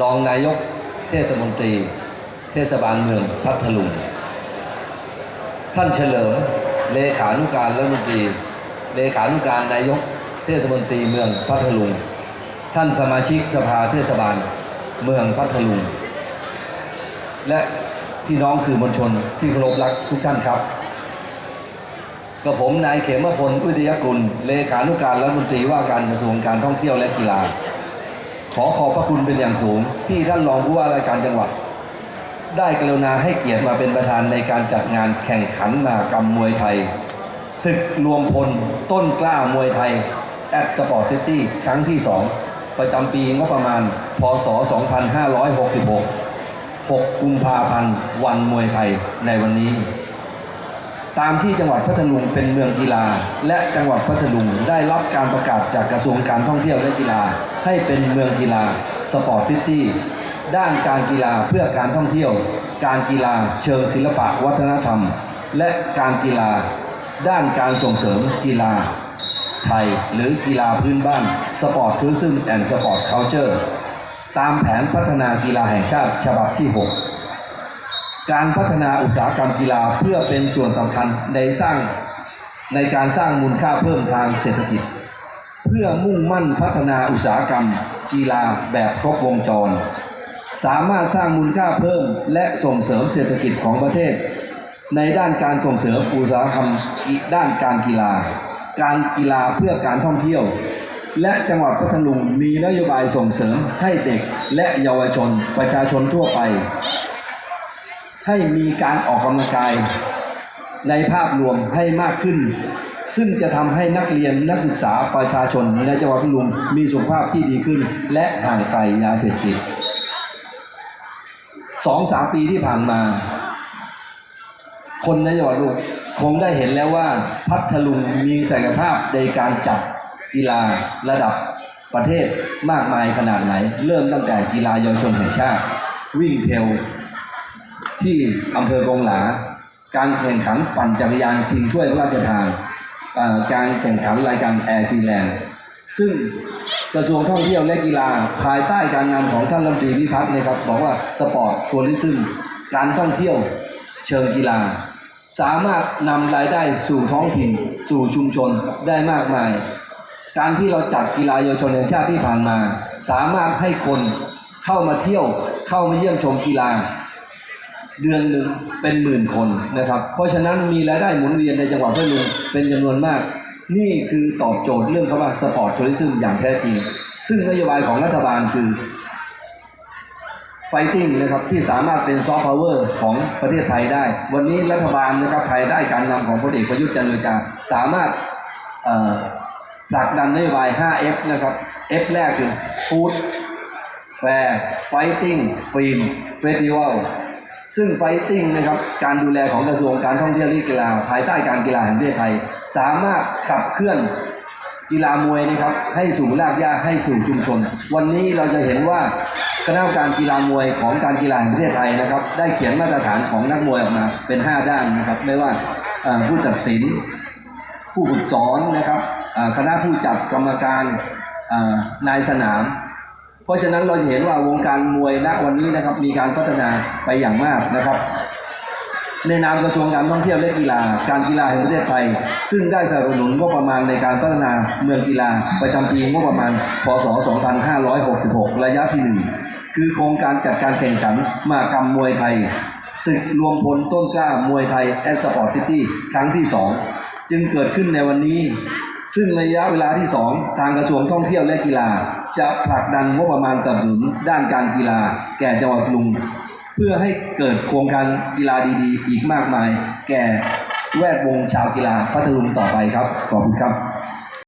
รองนายกเทศมนตรี เทศบาลเมืองพัทลุง ท่านเฉลิมเลขานุการรัฐมนตรี เลขานุการนายกเทศมนตรีเมืองพัทลุง ท่านสมาชิกสภาเทศบาลเมืองพัทลุง และพี่น้องสื่อมวลชนที่เคารพรักทุกท่านครับกับผมนายเขมพลอุทยกุล เลขานุการรัฐมนตรีว่าการกระทรวงการท่องเที่ยวและกีฬา ขอขอบพระคุณเป็นอย่างสูง ที่ท่านรองผู้ว่าราชการจังหวัด ได้กรุณาให้เกียรติมาเป็นประธานในการจัดงานแข่งขันมากรรมมวยไทยศึกรวมพลต้นกล้ามวยไทยแอดสปอร์ตซิตี้ครั้งที่ 2 ประจำปีงบประมาณ พศ 2566 6 กุมภาพันธ์ วันมวยไทยในวันนี้ ตามที่จังหวัดพัทลุงเป็นเมืองกีฬา และจังหวัดพัทลุงได้รับการประกาศจากกระทรวงการท่องเที่ยวและกีฬา ให้เป็นเมืองกีฬาสปอร์ตซิตี้ด้านการกีฬาเพื่อการท่องเที่ยว การกีฬาเชิงศิลปะวัฒนธรรม และการกีฬา ด้านการส่งเสริมกีฬา ไทยหรือกีฬาพื้นบ้านสปอร์ตทัวริซึมแอนด์สปอร์ตเคานเจอร์ตามแผนพัฒนากีฬาแห่งชาติฉบับที่ 6 การพัฒนาอุตสาหกรรมกีฬาเพื่อเป็นส่วนสำคัญในสร้างในการสร้างมูลค่าเพิ่มทางเศรษฐกิจ เพื่อมุ่งมั่นพัฒนาอุตสาหกรรม กีฬาแบบครบวงจร สามารถสร้างมูลค่าเพิ่มและส่งเสริมเศรษฐกิจของประเทศ ในด้านการส่งเสริมอุตสาหกรรมด้านการกีฬา การกีฬาเพื่อการท่องเที่ยว และจังหวัดพัทลุงมีนโยบายส่งเสริมให้เด็กและเยาวชนประชาชนทั่วไป ให้มีการออกกำลังกาย ในภาพรวมให้มากขึ้น ซึ่งจะทำให้นักเรียนนักศึกษาประชาชนในจังหวัดพัทลุงมีสุขภาพที่ดีขึ้น และห่างไกลยาเสพติดสองสามปีที่ผ่านมา คนในจังหวัดลุงคงได้เห็นแล้วว่าพัทลุงมีศักยภาพในการจัดกีฬาระดับประเทศมากมายขนาดไหน เริ่มตั้งแต่กีฬาเยาวชนแห่งชาติ วิ่งเทล ที่อำเภอกงหลา การแข่งขันปั่นจักรยานชิงถ้วยพระราชทานการแข่งขันรายการแอร์ซีแลนด์ซึ่งกระทรวงท่องเที่ยวและกีฬาภายใต้การนำของท่านรัฐมนตรีพิพัฒน์นะครับบอกว่าสปอร์ตทัวริซึมการท่องเที่ยวเชิงกีฬา สามารถนำรายได้สู่ท้องถิ่น สู่ชุมชนได้มากมาย การที่เราจัดกีฬาเยาวชนแห่งชาติที่ผ่านมา สามารถให้คนเข้ามาเที่ยวเข้ามาเยี่ยมชมกีฬา เดือนหนึ่งเป็นหมื่นคนนะครับ เพราะฉะนั้นมีรายได้หมุนเวียนในจังหวัดพัทลุงเป็นจำนวนมาก นี่คือตอบโจทย์เรื่องคำว่าสปอร์ตทัวริซึมอย่างแท้จริง ซึ่งนโยบายของรัฐบาลคือไฟติ้งนะครับที่สามารถเป็นซอฟต์พาวเวอร์ของประเทศไทยได้ วันนี้รัฐบาลนะครับภายใต้การนำของพลเอกประยุทธ์จันทร์โอชาสามารถผลักดันนโยบาย 5F นะครับ F แรกคือ Food แฟร์ไซึ่งไฟติ้งนะครับการดูแลของกระทรวงการท่องเที่ยวและกีฬา ภายใต้การกีฬาแห่งประเทศไทย สามารถขับเคลื่อนกีฬามวยนะครับให้สู่รากหญ้าให้สู่ชุมชน วันนี้เราจะเห็นว่าคณะกรรมการกีฬามวยของการกีฬาแห่งประเทศไทยนะครับได้เขียนมาตรฐานของนักมวยออกมาเป็น 5 ด้านนะครับ ไม่ว่าผู้ตัดสิน ผู้ฝึกสอนนะครับคณะผู้จัดกรรมการนายสนาม เพราะฉะนั้นเราจะเห็นว่าวงการมวยณวันนี้นะครับมีการพัฒนาไปอย่างมากนะครับ ในนามกระทรวงการท่องเที่ยวและกีฬา การกีฬาแห่งประเทศไทย ซึ่งได้สนับสนุนงบประมาณในการพัฒนาเมืองกีฬาประจำปีงบประมาณ พศ 2566 ระยะที่ 1 คือโครงการจัดการแข่งขันมากรรมมวยไทยศึกรวมพลต้นกล้ามวยไทยแอดสปอร์ตซิตี้ครั้งที่ 2 จึงเกิดขึ้นในวันนี้ ซึ่งระยะเวลาที่ 2 ทางกระทรวงท่องเที่ยวและกีฬา จะผลักดันงบประมาณสนับสนุนด้านการกีฬา แก่จังหวัดพัทลุง เพื่อให้เกิดโครงการกีฬาดีๆ อีกมากมาย แก่แวดวงชาวกีฬาพัทลุงต่อไปครับ ขอบคุณครับ